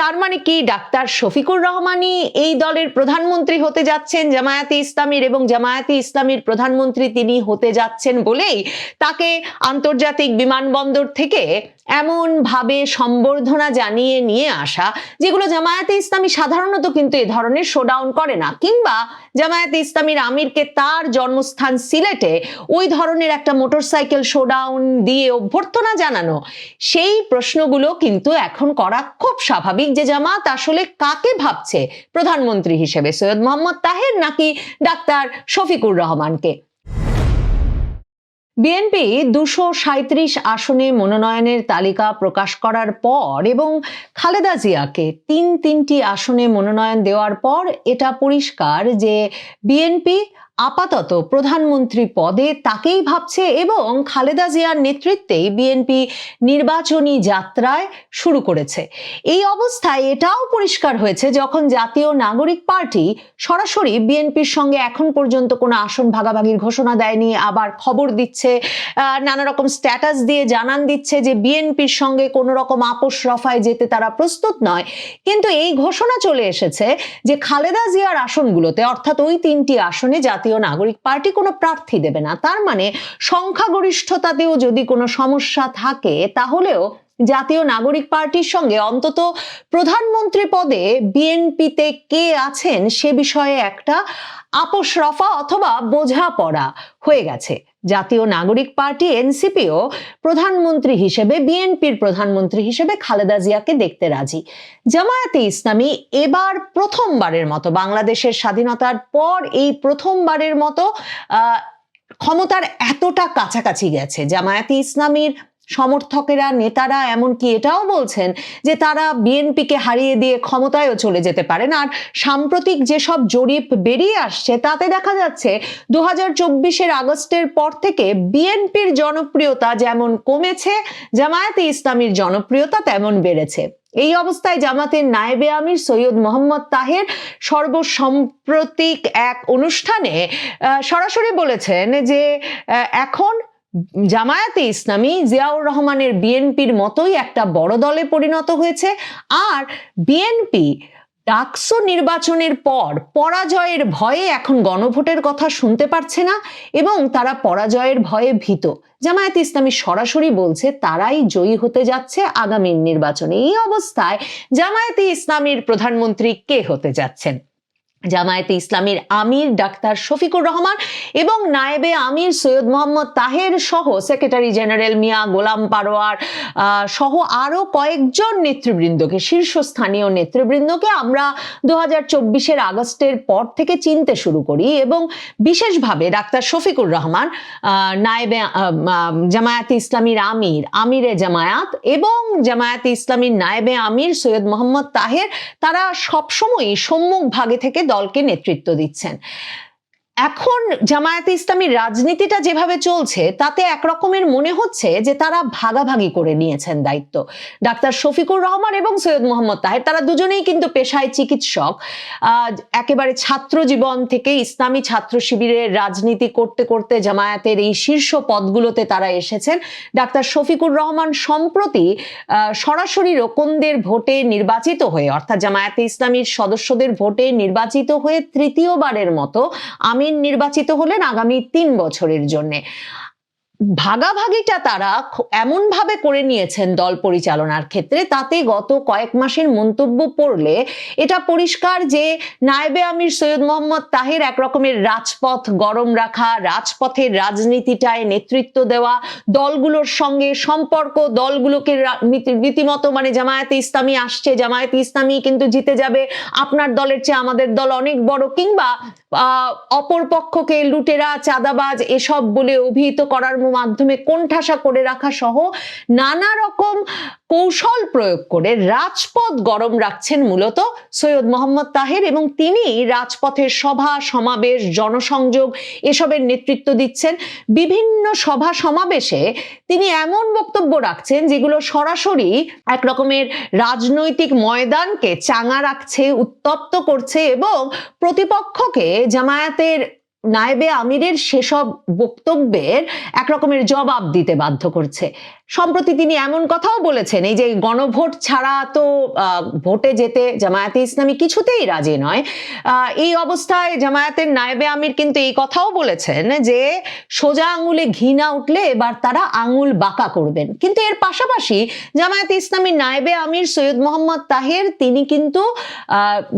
তার মানে কি? ডাক্তার শফিকুর রহমানই এই দলের প্রধানমন্ত্রী হতে যাচ্ছেন, জামায়াতে ইসলামীর এবং জামায়াতে ইসলামীর প্রধানমন্ত্রী তিনি হতে যাচ্ছেন বলেই তাকে আন্তর্জাতিক বিমানবন্দর থেকে এমন ভাবে সম্বর্ধনা জানিয়ে নিয়ে আসা, যেগুলো জামায়াতে ইসলামী সাধারণত কিন্তু এ ধরনের শোডাউন করে না, কিংবা জামায়াতে ইসলামীর আমিরকে তার জন্মস্থান সিলেটে ওই ধরনের একটা মোটরসাইকেল শোডাউন দিয়ে অভ্যর্থনা জানানো। সেই প্রশ্নগুলো কিন্তু এখন করা খুব স্বাভাবিক যে জামাত আসলে কাকে ভাবছে প্রধানমন্ত্রী হিসেবে, সৈয়দ মোহাম্মদ তাহের নাকি ডাক্তার শফিকুর রহমানকে? বিএনপি দুশো সাঁত্রিশ আসনে মনোনয়নের তালিকা প্রকাশ করার পর এবং খালেদা জিয়াকে তিন তিনটি আসনে মনোনয়ন দেওয়ার পর এটা পরিষ্কার যে বিএনপি আপাতত প্রধানমন্ত্রী পদে তাকেই ভাবছে এবং খালেদা জিয়ার নেতৃত্বেই বিএনপি নির্বাচনী যাত্রায় শুরু করেছে। এই অবস্থায় এটাও পরিষ্কার হয়েছে যখন জাতীয় নাগরিক পার্টি সরাসরি বিএনপির সঙ্গে এখন পর্যন্ত কোনো আসন ভাগাভাগির ঘোষণা দেয়নি, আবার খবর দিচ্ছে নানা রকম স্ট্যাটাস দিয়ে জানান দিচ্ছে যে বিএনপির সঙ্গে কোনো রকম আপোষ রফায় যেতে তারা প্রস্তুত নয়। কিন্তু এই ঘোষণা চলে এসেছে যে খালেদা জিয়ার আসনগুলোতে, অর্থাৎ ওই তিনটি আসনে জাতীয় নাগরিক পার্টি কোনো প্রার্থী দেবে না। তার মানে সংখ্যাগরিষ্ঠতাতেও যদি কোনো সমস্যা থাকে তাহলেও জাতীয় নাগরিক পার্টির সঙ্গে অন্তত প্রধানমন্ত্রী পদে বিএনপিতে কে আছেন সে বিষয়ে একটা আপোষ রফা অথবা বোঝাপড়া হয়ে গেছে। জাতীয় নাগরিক পার্টি এনসিপিও প্রধানমন্ত্রী হিসেবে, বিএনপির প্রধানমন্ত্রী হিসেবে খালেদা জিয়াকে দেখতে রাজি। জামায়াতে ইসলামী এবার প্রথমবারের মতো বাংলাদেশের স্বাধীনতার পর এই প্রথমবারের মতো ক্ষমতার এতটা কাছাকাছি গেছে। জামায়াতে ইসলামীর সমর্থকেরা, নেতারা এমনকি এটাও বলছেন যে তারা বিএনপিকে হারিয়ে দিয়ে ক্ষমতায়ও চলে যেতে পারেন। আর সাম্প্রতিক যেসব জরিপ বেরিয়ে আসছে, তাতে দেখা যাচ্ছে দু হাজার চব্বিশের আগস্টের পর থেকে বিএনপির জনপ্রিয়তা যেমন কমেছে, জামায়াতে ইসলামীর জনপ্রিয়তা তেমন বেড়েছে। এই অবস্থায় জামাতের নায়েবে আমির সৈয়দ মোহাম্মদ তাহের সর্বসাম্প্রতিক এক অনুষ্ঠানে সরাসরি বলেছেন যে এখন জামায়াতে ইসলামী জিয়াউর রহমানের বিএনপির মতোই একটা বড় দলে পরিণত হয়েছে। আর বিএনপি ডাকসু নির্বাচনের পর পরাজয়ের ভয়ে এখন গণভোটের কথা শুনতে পারছে না এবং তারা পরাজয়ের ভয়ে ভীত। জামায়াত ইসলামী সরাসরি বলছে, তারাই জয়ী হতে যাচ্ছে আগামী নির্বাচনে। এই অবস্থায় জামায়াতে ইসলামীর প্রধানমন্ত্রী কে হতে যাচ্ছেন? জামায়াতে ইসলামীর আমির ডাক্তার শফিকুর রহমান এবং নায়েবে আমির সৈয়দ মোহাম্মদ তাহের সহ সেক্রেটারি জেনারেল মিয়া গোলাম পারোয়ার সহ আরও কয়েকজন নেতৃবৃন্দকে, শীর্ষস্থানীয় নেতৃবৃন্দকে আমরা দু হাজার চব্বিশের আগস্টের পর থেকে চিনতে শুরু করি এবং বিশেষভাবে ডাক্তার শফিকুর রহমান নায়েবে জামায়াতে ইসলামীর আমির, আমিরে জামায়াত এবং জামায়াতে ইসলামীর নায়েবে আমির সৈয়দ মোহাম্মদ তাহের, তারা সবসময়ই সম্মুখ ভাগে থেকে দলকে নেতৃত্ব দিচ্ছেন। এখন জামায়াতে ইসলামীর রাজনীতিটা যেভাবে চলছে, তাতে একরকমের মনে হচ্ছে যে তারা ভাগাভাগি করে নিয়েছেন দায়িত্ব। ডাক্তার শফিকুর রহমান এবং সৈয়দ মোহাম্মদ তাহের, তারা দুজনেই কিন্তু পেশায় চিকিৎসক। একেবারে ছাত্র জীবন থেকে ইসলামী ছাত্র শিবিরের রাজনীতি করতে করতে জামায়াতের এই শীর্ষ পদগুলোতে তারা এসেছেন। ডাক্তার শফিকুর রহমান সম্প্রতি সরাসরি রোকনদের ভোটে নির্বাচিত হয়ে, অর্থাৎ জামায়াতে ইসলামীর সদস্যদের ভোটে নির্বাচিত হয়ে তৃতীয়বারের মতো আমির নির্বাচিত হলেন আগামী তিন বছরের জন্য। ভাগাভাগিটা তারা এমন ভাবে করে নিয়েছেন দল পরিচালনার ক্ষেত্রে তাতে গত কয়েক মাসের মন্তব্য পড়লে এটা পরিষ্কার যে নায়েবে আমির সৈয়দ মোহাম্মদ তাহের এক রকমের রাজপথ গরম রাখা রাজপথের রাজনীতিটায় নেতৃত্ব দেওয়া দলগুলোর সঙ্গে সম্পর্ক দলগুলোকে রীতিমতো মানে জামায়াতে ইসলামী আসছে জামায়াতে ইসলামী কিন্তু জিতে যাবে আপনার দলের চেয়ে আমাদের দল অনেক বড় কিংবা আহ, অপর পক্ষকে লুটেরা চাঁদাবাজ এসব বলে অভিহিত করার মাধ্যমে কোণঠাসা করে রাখা সহ নানা রকম কৌশল প্রয়োগ করে রাজপথ গরম রাখছেন মূলত সৈয়দ মোহাম্মদ তাহের এবং তিনি রাজপথের সভা, সমাবেশ, জনসংযোগ এসবের নেতৃত্ব দিচ্ছেন। বিভিন্ন সভা সমাবেশে তিনি এমন বক্তব্য রাখছেন যেগুলো সরাসরি এক রকমের রাজনৈতিক ময়দানকে চাঙা রাখছে, উত্তপ্ত করছে এবং প্রতিপক্ষকে জামায়াতের নায়েবে আমিরের সেসব বক্তব্যের একরকমের জবাব দিতে বাধ্য করছে। সম্প্রতি তিনি এমন কথাও বলেছেন, এই যে গণভোট ছাড়া তো ভোটে যেতে জামায়াতে ইসলামী কিছুতেই রাজি নয়। এই অবস্থায় জামায়াতের নায়েবে আমির কিন্তু এই কথাও বলেছেন যে, সোজা আঙুলে ঘি না উঠলে এবার তারা আঙুল বাঁকা করবেন। কিন্তু এর পাশাপাশি জামায়াতে ইসলামীর নায়েবে আমির সৈয়দ মোহাম্মদ তাহের, তিনি কিন্তু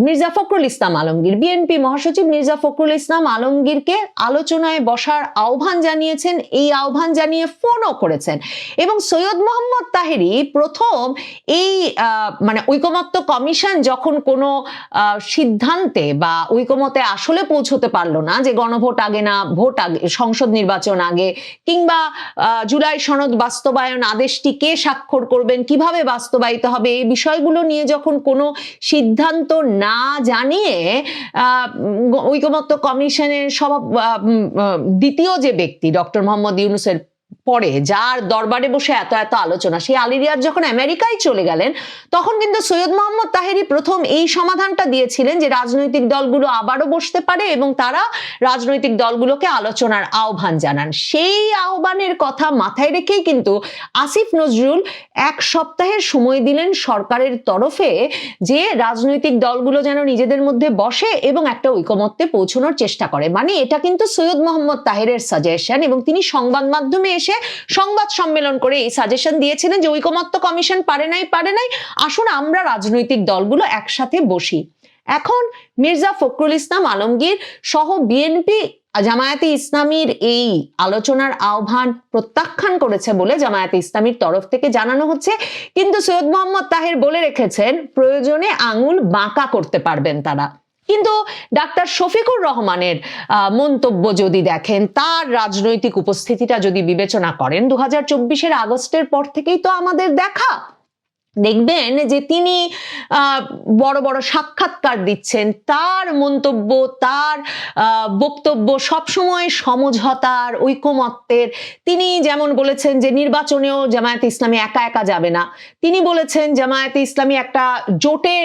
মির্জা ফখরুল ইসলাম আলমগীর, বিএনপি মহাসচিব মির্জা ফখরুল ইসলাম আলমগীরকে আলোচনায় বসার আহ্বান জানিয়েছেন, এই আহ্বান জানিয়ে ফোনও করেছেন। এবং সৈয়দ মোহাম্মদ তাহেরি প্রথম এই মানে ঐকমত্য কমিশন যখন কোনো সিদ্ধান্তে বা ঐকমতে আসলে পৌঁছতে পারল না যে গণভোট আগে না, ভোট আগে, সংসদ নির্বাচন আগে, কিংবা জুলাই সনদ বাস্তবায়ন আদেশটি কে স্বাক্ষর করবেন, কীভাবে বাস্তবায়িত হবে, এই বিষয়গুলো নিয়ে যখন কোনো সিদ্ধান্ত না জানিয়ে ঐকমত্য কমিশনের সভা দ্বিতীয় যে ব্যক্তি ডক্টর মোহাম্মদ ইউনুসের পরে যার দরবারে বসে এত এত আলোচনা, সেই আলিরিয়াজ যখন আমেরিকায় চলে গেলেন, তখন কিন্তু সৈয়দ মোহাম্মদ তাহেরি প্রথম এই সমাধানটা দিয়েছিলেন যে রাজনৈতিক দলগুলো আবারও বসতে পারে এবং তারা রাজনৈতিক দলগুলোকে আলোচনার আহ্বান জানান। সেই আহ্বানের কথা মাথায় রেখেই কিন্তু আসিফ নজরুল এক সপ্তাহের সময় দিলেন সরকারের তরফে যে রাজনৈতিক দলগুলো যেন নিজেদের মধ্যে বসে এবং একটা ঐকমত্যে পৌঁছানোর চেষ্টা করে। মানে এটা কিন্তু সৈয়দ মোহাম্মদ তাহেরের সাজেশন এবং তিনি সংবাদ মাধ্যমে এসে সংবাদ সম্মেলন করে এই সাজেশন দিয়েছিলেন যে ঐকমত্য কমিশন পারে নাই পারে নাই। আসুন আমরা রাজনৈতিক দলগুলো একসাথে বসি। এখন মির্জা ফখরুল ইসলাম আলমগীর সহ বিএনপি জামায়াতে ইসলামীর এই আলোচনার আহ্বান প্রত্যাখ্যান করেছে বলে জামায়াতে ইসলামীর তরফ থেকে জানানো হচ্ছে। কিন্তু সৈয়দ মোহাম্মদ তাহের বলে রেখেছেন, প্রয়োজনে আঙুল বাঁকা করতে পারবেন তারা। কিন্তু ডাক্তার শফিকুর রহমানের মন্তব্য যদি দেখেন, তার রাজনৈতিক উপস্থিতিটা যদি বিবেচনা করেন দু হাজার চব্বিশের আগস্টের পর থেকেই তো আমাদের দেখা। দেখবেন যে তিনি বড় বড় সাক্ষাৎকার দিচ্ছেন, তার মন্তব্য, তার বক্তব্য সবসময় সমঝোতার, ঐকমত্যের। তিনি যেমন বলেছেন যে নির্বাচনেও জামায়াতে ইসলামী একা একা যাবে না। তিনি বলেছেন জামায়াতে ইসলামী একটা জোটে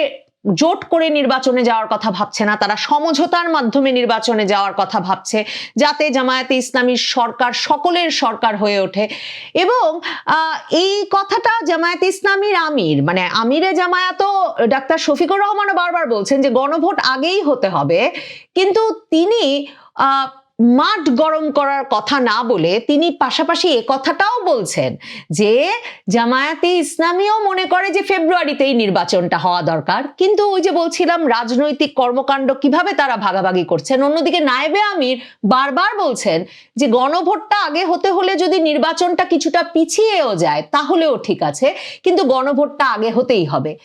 জোট করে নির্বাচনে যাওয়ার কথা ভাবছে না, তারা সমঝোতার মাধ্যমে নির্বাচনে যাওয়ার কথা ভাবছে, যাতে জামায়াতে ইসলামীর সরকার সকলের সরকার হয়ে ওঠে। এবং এই কথাটা জামায়াতে ইসলামীর আমির মানে আমিরে জামায়াতও ডাক্তার শফিকুর রহমানও বারবার বলছেন যে গণভোট আগেই হতে হবে, কিন্তু তিনি মাঠ গরম করার কথা না বলে তিনি পাশাপাশি এ কথাটাও বলছেন যে, জামায়াতে ইসলামীও মনে করে যে ফেব্রুয়ারিতেই নির্বাচনটা হওয়া দরকার। কিন্তু ওই যে বলছিলাম, রাজনৈতিক কর্মকাণ্ড কীভাবে তারা ভাগাভাগি করছেন? অন্যদিকে নায়েবে আমির বারবার বলছেন যে, গণভোটটা আগে হতে হলে যদি নির্বাচনটা কিছুটা পিছিয়েও যায়, তাহলেও ঠিক আছে। কিন্তু গণভোটটা আগে হতেই হবে।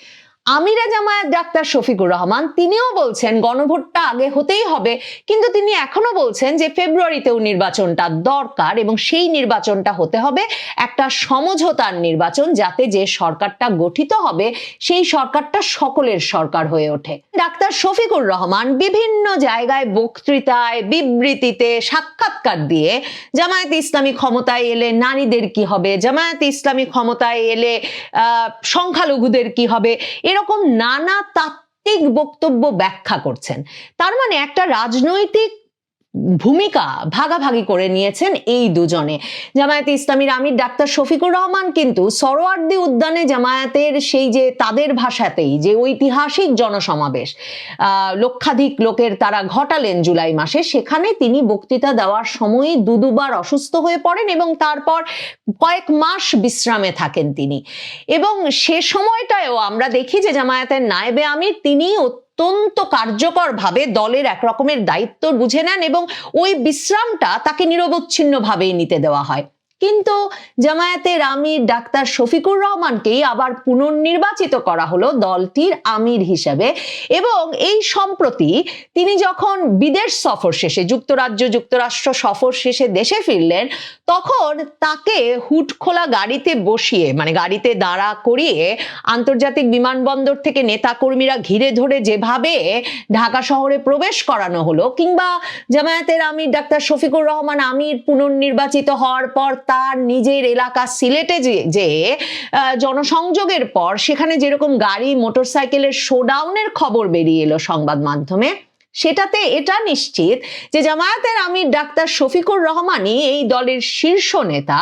আমিরা জামায়াত ডাক্তার শফিকুর রহমান, তিনিও বলছেন গণভোটটা আগে হতেই হবে, কিন্তু তিনি এখনও বলছেন যে ফেব্রুয়ারিতেও নির্বাচনটা দরকার এবং সেই নির্বাচনটা হতে হবে একটা সমঝোতার নির্বাচন যাতে যে সরকারটা গঠিত হবে, সেই সরকারটা সকলের সরকার হয়ে ওঠে। ডাক্তার শফিকুর রহমান বিভিন্ন জায়গায় বক্তৃতায়, বিবৃতিতে সাক্ষাৎকার দিয়ে জামায়াত ইসলামী ক্ষমতায় এলে নারীদের কি হবে, জামায়াত ইসলামী ক্ষমতায় এলে সংখ্যালঘুদের কি হবে এরকম নানা তাত্ত্বিক বক্তব্য ব্যাখ্যা করছেন। তার মানে একটা রাজনৈতিক ভূমিকা ভাগাভাগি করে নিয়েছেন এই দুজনে। জামায়াতে ইসলামীর আমির ডাক্তার শফিকুর রহমান কিন্তু সরোয়ার্দি উদ্যানে জামায়াতের সেই যে তাদের ভাষাতেই যে ঐতিহাসিক জনসমাবেশ লক্ষাধিক লোকের তারা ঘটালেন জুলাই মাসে, সেখানে তিনি বক্তৃতা দেওয়ার সময়ই দু দুবার অসুস্থ হয়ে পড়েন এবং তারপর কয়েক মাস বিশ্রামে থাকেন তিনি। এবং সে সময়টায়ও আমরা দেখি যে জামায়াতের নায়েবে আমির তিনি অত্যন্ত কার্যকরভাবে দলের এক রকমের দায়িত্ব বুঝে নেন এবং ওই বিশ্রামটা তাকে নিরবচ্ছিন্ন নিরবচ্ছিন্নভাবেই নিতে দেওয়া হয়। কিন্তু জামায়াতের আমির ডাক্তার শফিকুর রহমানকেই আবার পুনর্নির্বাচিত করা হলো দলটির আমির হিসেবে। এবং এই সম্প্রতি তিনি যখন বিদেশ সফর শেষে, যুক্তরাজ্য, যুক্তরাষ্ট্র সফর শেষে দেশে ফিরলেন, তখন তাকে হুট খোলা গাড়িতে বসিয়ে মানে গাড়িতে দাঁড়া করিয়ে আন্তর্জাতিক বিমানবন্দর থেকে নেতাকর্মীরা ঘিরে ধরে যেভাবে ঢাকা শহরে প্রবেশ করানো হলো, কিংবা জামায়াতের আমির ডাক্তার শফিকুর রহমান আমির পুনর্নির্বাচিত হওয়ার পর তার নিজের এলাকা সিলেটে যে জনসংযোগের পর সেখানে যেরকম গাড়ি, মোটরসাইকেলের শোডাউনের খবর বেরিয়ে এলো সংবাদ মাধ্যমে সেটাতে এটা নিশ্চিত যে জামায়াতের আমির ডাক্তার শফিকুর রহমানই এই দলের শীর্ষ নেতা।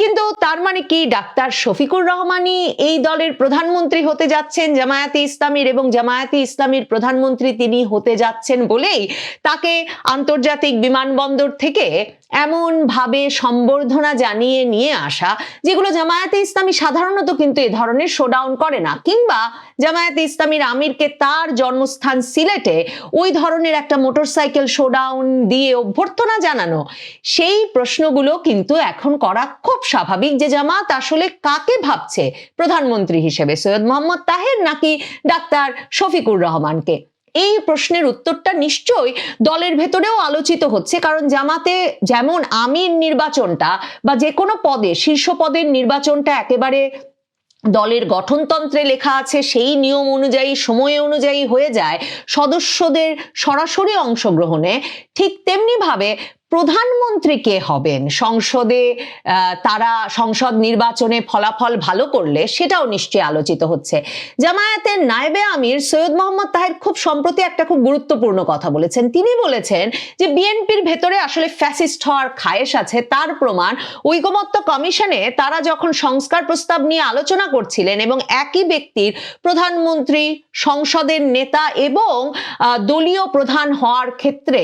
কিন্তু তার মানে কি ডাক্তার শফিকুর রহমানই এই দলের প্রধানমন্ত্রী হতে যাচ্ছেন? জামায়াতে ইসলামীর এবং জামায়াতে ইসলামীর প্রধানমন্ত্রী তিনি হতে যাচ্ছেন বলেই তাকে আন্তর্জাতিক বিমানবন্দর থেকে এমন ভাবে সম্বর্ধনা জানিয়ে নিয়ে আসা, যেগুলো জামায়াতে ইসলামী সাধারণত কিন্তু এ ধরনের শোডাউন করে না। কিংবা জামায়াতে ইসলামীর আমিরকে তার জন্মস্থান সিলেটে ওই ধরনের একটা মোটরসাইকেল শোডাউন দিয়ে অভ্যর্থনা জানানো, সেই প্রশ্নগুলো কিন্তু এখন করা খুব স্বাভাবিক যে জামাত আসলে কাকে ভাবছে প্রধানমন্ত্রী হিসেবে, সৈয়দ মোহাম্মদ তাহের নাকি ডাক্তার শফিকুর রহমানকে? এই প্রশ্নের উত্তরটা নিশ্চয়ই দলের ভেতরেও আলোচিত হচ্ছে, কারণ জামাতে যেমন আমির নির্বাচনটা বা যে কোনো পদে, শীর্ষ পদের নির্বাচনটা একেবারে দলের গঠনতন্ত্রে লেখা আছে, সেই নিয়ম অনুযায়ী, সময় অনুযায়ী হয়ে যায় সদস্যদের সরাসরি অংশগ্রহণে। ঠিক তেমনি ভাবে প্রধানমন্ত্রী কে হবেন। সংসদে তারা সংসদ নির্বাচনে ফলাফল ভালো করলে সেটাও নিশ্চয়ই আলোচিত হচ্ছে। জামায়াতের নায়েবে আমির সৈয়দ মোহাম্মদ তাহের খুব সম্প্রতি একটা খুব গুরুত্বপূর্ণ কথা বলেছেন। তিনি বলেছেন যে, বিএনপির ভেতরে আসলে ফ্যাসিস্ট হওয়ার খায়েশ আছে, তার প্রমাণ ঐকমত্য কমিশনে তারা যখন সংস্কার প্রস্তাব নিয়ে আলোচনা করছিলেন এবং একই ব্যক্তির প্রধানমন্ত্রী, সংসদের নেতা এবং দলীয় প্রধান হওয়ার ক্ষেত্রে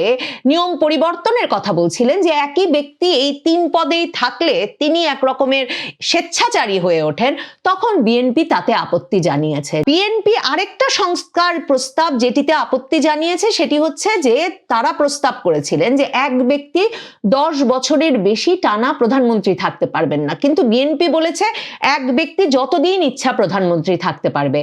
নিয়ম পরিবর্তনের কথা বলছিলেন যে একই ব্যক্তি এই তিন পদেই থাকলে তিনি এক রকমের স্বেচ্ছাচারী হয়ে ওঠেন। তখন বিএনপি তাতে আপত্তি জানিয়েছে। বিএনপি আরেকটা সংস্কার প্রস্তাব যেটিতে আপত্তি জানিয়েছে সেটি হচ্ছে যে তারা প্রস্তাব করেছিলেন যে এক ব্যক্তি দশ বছরের বেশি টানা প্রধানমন্ত্রী থাকতে পারবেন না। কিন্তু বিএনপি বলেছে, এক ব্যক্তি যতদিন ইচ্ছা প্রধানমন্ত্রী থাকতে পারবে।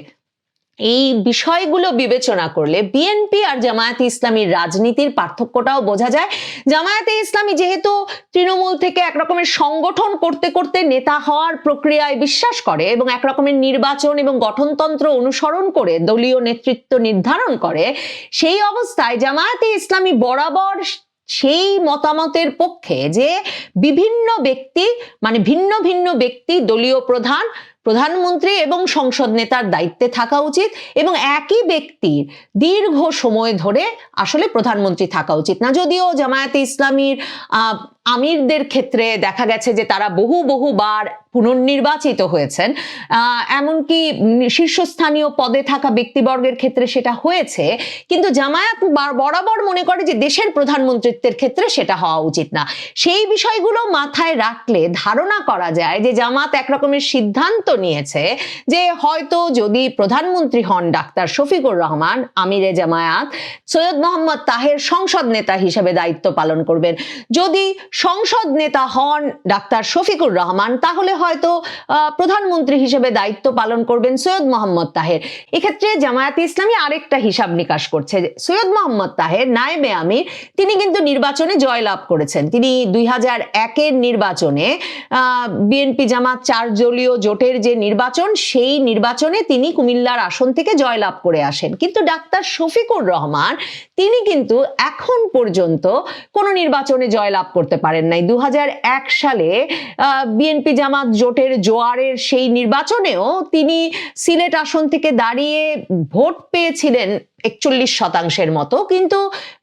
এই বিষয়গুলো বিবেচনা করলে বিএনপি আর জামায়াতে ইসলামীর রাজনীতির পার্থক্যটাও বোঝা যায়। জামায়াতে ইসলামী যেহেতু তৃণমূল থেকে একরকমের সংগঠন করতে করতে নেতা হওয়ার প্রক্রিয়ায় বিশ্বাস করে এবং একরকমের নির্বাচন এবং গঠনতন্ত্র অনুসরণ করে দলীয় নেতৃত্ব নির্ধারণ করে, সেই অবস্থায় জামায়াতে ইসলামী বরাবর সেই মতামতের পক্ষে যে বিভিন্ন ব্যক্তি মানে ভিন্ন ভিন্ন ব্যক্তি দলীয় প্রধান প্রধানমন্ত্রী এবং সংসদ নেতার দায়িত্বে থাকা উচিত এবং একই ব্যক্তির দীর্ঘ সময় ধরে আসলে প্রধানমন্ত্রী থাকা উচিত। না যদিও জামায়াতে ইসলামীর আমিরদের ক্ষেত্রে দেখা গেছে যে তারা বহু বহুবার পুনর্নির্বাচিত হয়েছেন। এমনকি শীর্ষস্থানীয় পদে থাকা ব্যক্তিবর্গের ক্ষেত্রে সেটা হয়েছে। কিন্তু জামায়াত বরাবর মনে করে যে দেশের প্রধানমন্ত্রিত্বের ক্ষেত্রে সেটা হওয়া উচিত না। সেই বিষয়গুলো মাথায় রাখলে ধারণা করা যায় যে জামাত একরকমের সিদ্ধান্ত নিয়েছে যে হয়তো যদি প্রধানমন্ত্রী হন ডাক্তার শফিকুর রহমান, আমিরে জামায়াত, সৈয়দ মোহাম্মদ তাহের সংসদ নেতা হিসেবে দায়িত্ব পালন করবেন। যদি সংসদ নেতা হন ডাক্তার শফিকুর রহমান, তাহলে হয়তো প্রধানমন্ত্রী হিসেবে দায়িত্ব পালন করবেন সৈয়দ মোহাম্মদ তাহের। এক্ষেত্রে জামায়াতে ইসলামী আরেকটা হিসাব নিকাশ করছে। সৈয়দ মোহাম্মদ তাহের, নায়েবে আমির, তিনি কিন্তু নির্বাচনে জয়লাভ করেছেন। তিনি দুই হাজার একের নির্বাচনে বিএনপি জামাত চার দলীয় জোটের যে নির্বাচন, সেই নির্বাচনে তিনি কুমিল্লার আসন থেকে জয়লাভ করে আসেন। কিন্তু ডাক্তার শফিকুর রহমান, তিনি কিন্তু এখন পর্যন্ত কোনো নির্বাচনে জয়লাভ করতে পারেন নাই। দু হাজার এক সালে বিএনপি জামাত জোটের জোয়ারের সেই নির্বাচনেও তিনি সিলেট আসন থেকে দাঁড়িয়ে ভোট পেয়েছিলেন একচল্লিশ শতাংশের মতো, কিন্তু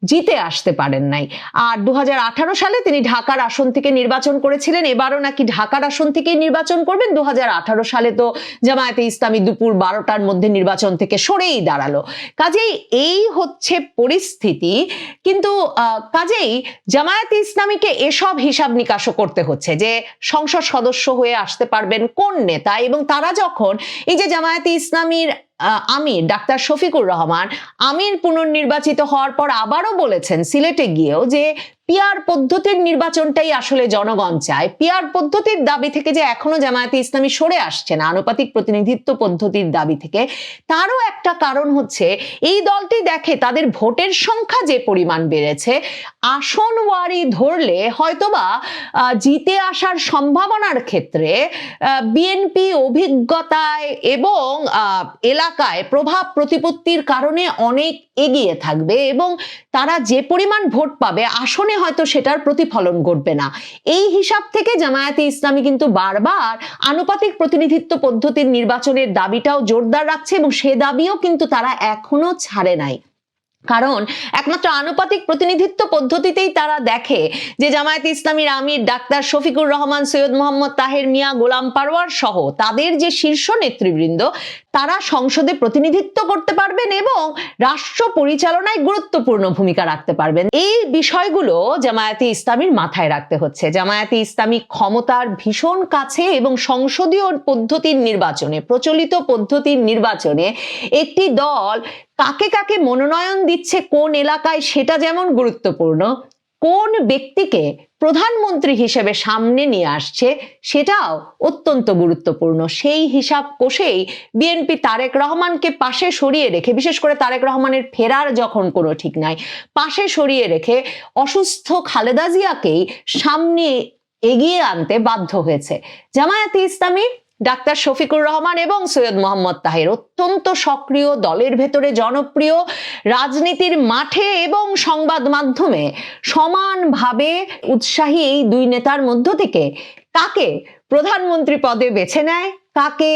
জিতে আসতে পারেন নাই। আর দুহাজার আঠারো সালে তিনি ঢাকার আসন থেকে নির্বাচন করেছিলেন, এবারও নাকি ঢাকার আসন থেকেই নির্বাচন করবেন। দুহাজার আঠারো সালে তো জামায়াতে ইসলামী দুপুর বারোটার মধ্যে নির্বাচন থেকে সরেই দাঁড়াল। কাজেই এই হচ্ছে পরিস্থিতি, কিন্তু কাজেই জামায়াতে ইসলামীকে এসব হিসাব নিকাশও করতে হচ্ছে যে সংসদ সদস্য হয়ে আসতে পারবেন কোন নেতা এবং তারা যখন এই যে জামায়াতে ইসলামীর আমির ডাক্তার শফিকুর রহমান আমির পুনর্নির্বাচিত হওয়ার পর আবারও বলেছেন সিলেটে গিয়েও যে পিয়ার পদ্ধতির নির্বাচনটাই আসলে জনগণ চায়। পিয়ার পদ্ধতির দাবি থেকে যে এখনও জামায়াতে ইসলামী সরে আসছে না, আনুপাতিক প্রতিনিধিত্ব পদ্ধতির দাবি থেকে, তারও একটা কারণ হচ্ছে এই দলটি দেখে তাদের ভোটের সংখ্যা যে পরিমাণ বেড়েছে, আসন ওয়ারি ধরলে হয়তোবা জিতে আসার সম্ভাবনার ক্ষেত্রে বিএনপি অভিজ্ঞতায় এবং এলাকায় প্রভাব প্রতিপত্তির কারণে অনেক এগিয়ে থাকবে এবং তারা যে পরিমাণ ভোট পাবে, আসনে হয়তো সেটার প্রতিফলন ঘটবে না। এই হিসাব থেকে জামায়াতে ইসলামী কিন্তু বারবার আনুপাতিক প্রতিনিধিত্ব পদ্ধতির নির্বাচনের দাবিটাও জোরদার রাখছে এবং সে দাবিও কিন্তু তারা এখনও ছাড়ে নাই। কারণ একমাত্র আনুপাতিক প্রতিনিধিত্ব পদ্ধতিতেই তারা দেখে যে জামায়াত ইসলামীর আমির ডাক্তার শফিকুর রহমান, সৈয়দ মোহাম্মদ তাহের মিয়া, গোলাম পারওয়ার সহ তাদের যে শীর্ষ নেতৃবৃন্দ, তারা সংসদে প্রতিনিধিত্ব করতে পারবেন এবং রাষ্ট্র পরিচালনায় গুরুত্বপূর্ণ ভূমিকা রাখতে পারবেন। এই বিষয়গুলো জামায়াতে ইসলামীর মাথায় রাখতে হচ্ছে। জামায়াতে ইসলামী ক্ষমতার ভীষণ কাছে এবং সংসদীয় পদ্ধতির নির্বাচনে, প্রচলিত পদ্ধতির নির্বাচনে একটি দল কাকে কাকে মনোনয়ন দিচ্ছে কোন এলাকায় সেটা যেমন গুরুত্বপূর্ণ, কোন ব্যক্তিকে প্রধানমন্ত্রী হিসেবে সামনে নিয়ে আসছে সেটাও অত্যন্ত গুরুত্বপূর্ণ। সেই হিসাব কষেই বিএনপি তারেক রহমানকে পাশে সরিয়ে রেখে, বিশেষ করে তারেক রহমানের ফেরার যখন কোনো ঠিক নাই, পাশে সরিয়ে রেখে অসুস্থ খালেদা জিয়াকেই সামনে এগিয়ে আনতে বাধ্য হয়েছে। জামায়াতে ইসলামী ডাক্তার শফিকুর রহমান এবং সৈয়দ মোহাম্মদ তাহের অত্যন্ত সক্রিয়, দলের ভেতরে জনপ্রিয়, রাজনীতির মাঠে এবং সংবাদ মাধ্যমে সমানভাবে উৎসাহী এই দুই নেতার মধ্য থেকে কাকে প্রধানমন্ত্রী পদে বেছে নেয়, কাকে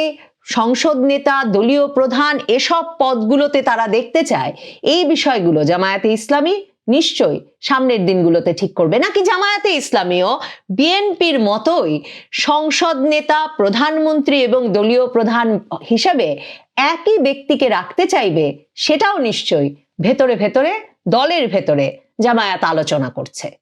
সংসদ নেতা, দলীয় প্রধান এসব পদগুলোতে তারা দেখতে চায়, এই বিষয়গুলো জামায়াতে ইসলামী নিশ্চয়ই সামনের দিনগুলোতে ঠিক করবে। নাকি জামায়াতে ইসলামীও বিএনপির মতোই সংসদ নেতা, প্রধানমন্ত্রী এবং দলীয় প্রধান হিসেবে একই ব্যক্তিকে রাখতে চাইবে, সেটাও নিশ্চয়ই ভেতরে ভেতরে, দলের ভেতরে জামায়াত আলোচনা করছে।